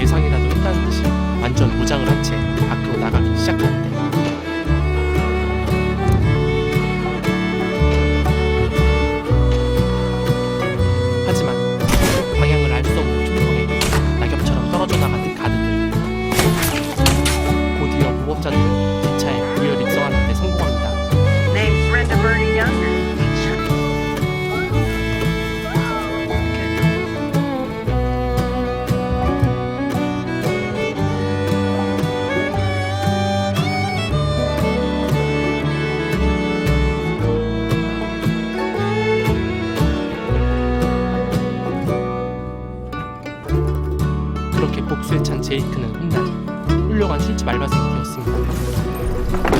예상이라도 했다는 듯이 완전 무장을 한 채 밖으로 나가기 시작하는데. 하지만 방향을 알 수 없는 총성에 낙엽처럼 떨어져 나가는 가드들 곧이어 보호자들은 그렇게 복수에 찬 제이크는 훗날 훌륭한 술집 알바생이었습니다.